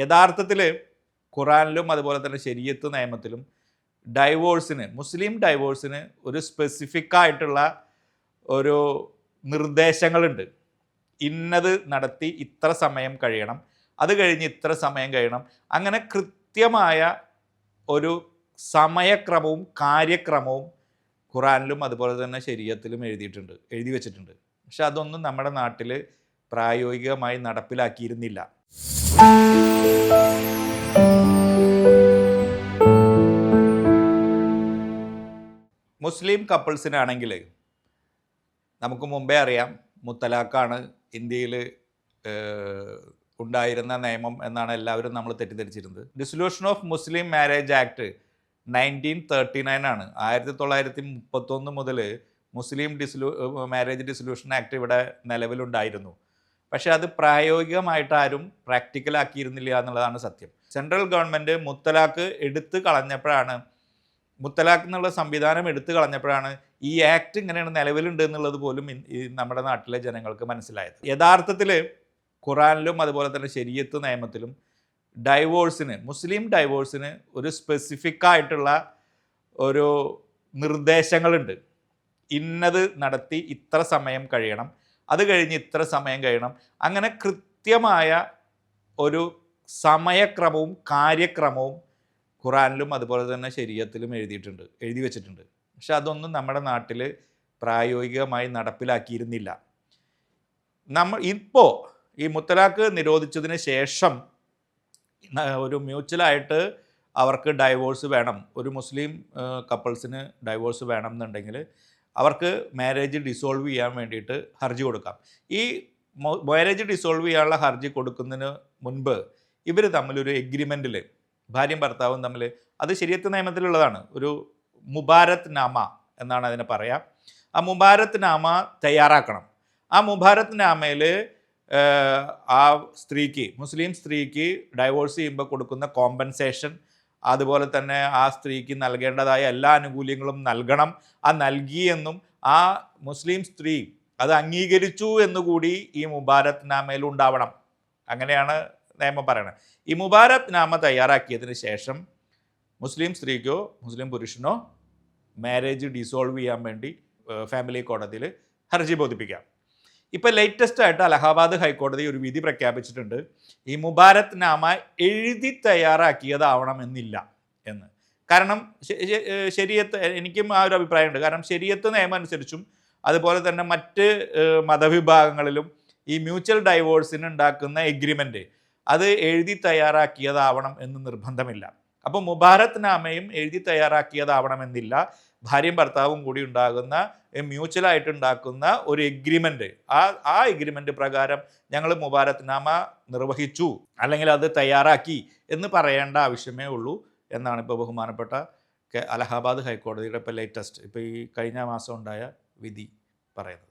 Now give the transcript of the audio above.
യഥാർത്ഥത്തിൽ ഖുറാനിലും അതുപോലെ തന്നെ ശരീഅത്ത് നിയമത്തിലും ഡൈവോഴ്സിന് മുസ്ലിം ഡൈവോഴ്സിന് ഒരു സ്പെസിഫിക് ആയിട്ടുള്ള ഒരു നിർദ്ദേശങ്ങളുണ്ട്. ഇന്നത് നടത്തി ഇത്ര സമയം കഴിയണം അത് കഴിഞ്ഞ് ഇത്ര സമയം കഴിയണം. അങ്ങനെ കൃത്യമായ ഒരു സമയക്രമവും കാര്യക്രമവും ഖുറാനിലും അതുപോലെ തന്നെ ശരീരത്തിലും എഴുതിയിട്ടുണ്ട് എഴുതി വെച്ചിട്ടുണ്ട്. പക്ഷെ അതൊന്നും നമ്മുടെ നാട്ടിൽ പ്രായോഗികമായി നടപ്പിലാക്കിയിരുന്നില്ല. മുസ്ലിം കപ്പിൾസിനാണെങ്കിൽ നമുക്ക് മുമ്പേ അറിയാം മുത്തലാഖാണ് ഇന്ത്യയിൽ ഉണ്ടായിരുന്ന നിയമം എന്നാണ് എല്ലാവരും നമ്മൾ തെറ്റിദ്ധരിച്ചിരുന്നത്. Dissolution of Muslim marriage act nineteen thirty nine ആണ്. ആയിരത്തി തൊള്ളായിരത്തി മുപ്പത്തൊന്ന് മുതൽ മുസ്ലിം ഡിസൊല്യൂ മാരേജ് ഡിസൊല്യൂഷൻ ആക്ട് ഇവിടെ നിലവിലുണ്ടായിരുന്നു. പക്ഷേ അത് പ്രായോഗികമായിട്ട് ആരും പ്രാക്ടിക്കലാക്കിയിരുന്നില്ല എന്നുള്ളതാണ് സത്യം. സെൻട്രൽ ഗവൺമെന്റ് മുത്തലാഖ് എടുത്തു കളഞ്ഞപ്പോഴാണ് മുത്തലാഖ് എന്നുള്ള സംവിധാനം എടുത്തു കളഞ്ഞപ്പോഴാണ് ഈ ആക്ട് ഇങ്ങനെയാണ് നിലവിലുണ്ട് എന്നുള്ളത് പോലും നമ്മുടെ നാട്ടിലെ ജനങ്ങൾക്ക് മനസ്സിലായത്. യഥാർത്ഥത്തിൽ ഖുറാനിലും അതുപോലെ തന്നെ ശരിയത്ത് നിയമത്തിലും ഡൈവോഴ്സിന് മുസ്ലിം ഡൈവോഴ്സിന് ഒരു സ്പെസിഫിക് ആയിട്ടുള്ള ഒരു നിർദ്ദേശങ്ങളുണ്ട്. ഇന്നത് നടത്തി ഇത്ര സമയം കഴിയണം. അത് കഴിഞ്ഞ് ഇത്ര സമയം കഴിയണം. അങ്ങനെ കൃത്യമായ ഒരു സമയക്രമവും കാര്യക്രമവും ഖുറാനിലും അതുപോലെ തന്നെ ശരീരത്തിലും എഴുതിയിട്ടുണ്ട് എഴുതി വെച്ചിട്ടുണ്ട്. പക്ഷെ അതൊന്നും നമ്മുടെ നാട്ടിൽ പ്രായോഗികമായി നടപ്പിലാക്കിയിരുന്നില്ല. നമ്മൾ ഇപ്പോൾ ഈ മുത്തലാഖ് നിരോധിച്ചതിന് ശേഷം ഒരു മ്യൂച്വലായിട്ട് അവർക്ക് ഡൈവോഴ്സ് വേണം. ഒരു മുസ്ലിം കപ്പിൾസിന് ഡൈവോഴ്സ് വേണം എന്നുണ്ടെങ്കിൽ അവർക്ക് മാരേജ് ഡിസോൾവ് ചെയ്യാൻ വേണ്ടിയിട്ട് ഹർജി കൊടുക്കാം. ഈ മാരേജ് ഡിസോൾവ് ചെയ്യാനുള്ള ഹർജി കൊടുക്കുന്നതിന് മുൻപ് ഇവർ തമ്മിലൊരു എഗ്രിമെന്റിൽ ഭാര്യയും ഭർത്താവും തമ്മിൽ അത് ശരിയത്ത് നിയമത്തിലുള്ളതാണ്. ഒരു മുബാരത്ത് നാമ എന്നാണ് അതിനെ പറയുക ആ മുബാരത്ത് നാമ തയ്യാറാക്കണം. ആ മുബാരത്ത് നാമയിൽ ആ സ്ത്രീക്ക് മുസ്ലിം സ്ത്രീക്ക് ഡൈവോഴ്സ് ചെയ്യുമ്പോൾ കൊടുക്കുന്ന കോമ്പൻസേഷൻ അതുപോലെ തന്നെ ആ സ്ത്രീക്ക് നൽകേണ്ടതായ എല്ലാ ആനുകൂല്യങ്ങളും നൽകണം. ആ നൽകിയെന്നും ആ മുസ്ലിം സ്ത്രീ അത് അംഗീകരിച്ചു എന്നുകൂടി ഈ മുബാരത്ത് നാമയിൽ ഉണ്ടാവണം. അങ്ങനെയാണ് നിയമം പറയുന്നത് ഈ മുബാരത്ത് നാമ തയ്യാറാക്കിയതിന് ശേഷം മുസ്ലിം സ്ത്രീക്കോ മുസ്ലിം പുരുഷനോ മാരേജ് ഡിസോൾവ് ചെയ്യാൻ വേണ്ടി ഫാമിലി കോടതിയിൽ ഹർജി ബോധിപ്പിക്കാം. ഇപ്പോൾ ലേറ്റസ്റ്റ് ആയിട്ട് അലഹാബാദ് ഹൈക്കോടതി ഒരു വിധി പ്രഖ്യാപിച്ചിട്ടുണ്ട്. ഈ മുബാരത് നാമ എഴുതി തയ്യാറാക്കിയതാവണം എന്നില്ല എന്ന്. കാരണം ശരിയത്ത് എനിക്കും ആ ഒരു അഭിപ്രായമുണ്ട്. കാരണം ശരിയത്ത് നിയമം അനുസരിച്ചും അതുപോലെ തന്നെ മറ്റ് മതവിഭാഗങ്ങളിലും ഈ മ്യൂച്വൽ ഡൈവോഴ്സിന് ഉണ്ടാക്കുന്ന എഗ്രിമെന്റ് അത് എഴുതി തയ്യാറാക്കിയതാവണം എന്ന് നിർബന്ധമില്ല. അപ്പോൾ മുബാരത്ത് നാമയും എഴുതി തയ്യാറാക്കിയതാവണമെന്നില്ല. ഭാര്യയും ഭർത്താവും കൂടി ഉണ്ടാകുന്ന മ്യൂച്വൽ ആയിട്ട് ഉണ്ടാക്കുന്ന ഒരു എഗ്രിമെന്റ് ആ ആ എഗ്രിമെന്റ് പ്രകാരം ഞങ്ങൾ മുബാരത്ത് നാമ നിർവഹിച്ചു. അല്ലെങ്കിൽ അത് തയ്യാറാക്കി എന്ന് പറയേണ്ട ആവശ്യമേ ഉള്ളൂ എന്നാണ് ഇപ്പോൾ ബഹുമാനപ്പെട്ട അലഹാബാദ് ഹൈക്കോടതിയുടെ ഇപ്പോൾ ലേറ്റസ്റ്റ് ഇപ്പോൾ ഈ കഴിഞ്ഞ മാസം ഉണ്ടായ വിധി പറയുന്നത്.